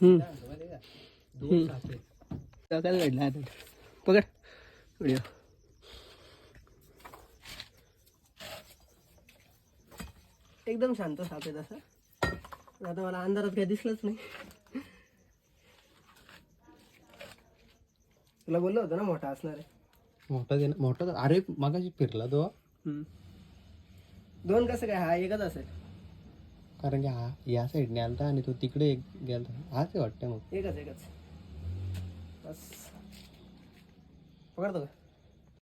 आता. पकड. व्हिडिओ. एकदम शांत साप आहे तसं. आता मला अंधारात काही दिसलंच नाही. तुला बोललो होतो ना मोठा असणार आहे. मोठा दे मोठा अरे मगाशी फिरला तो. हम्म. दोन कसं काय? हा एकच असेल. कारण की हा या साईडने आलता आणि तो तिकडे एक गेलता. हाच वाटतं मग. एकच एकच. बस. पकडतो का?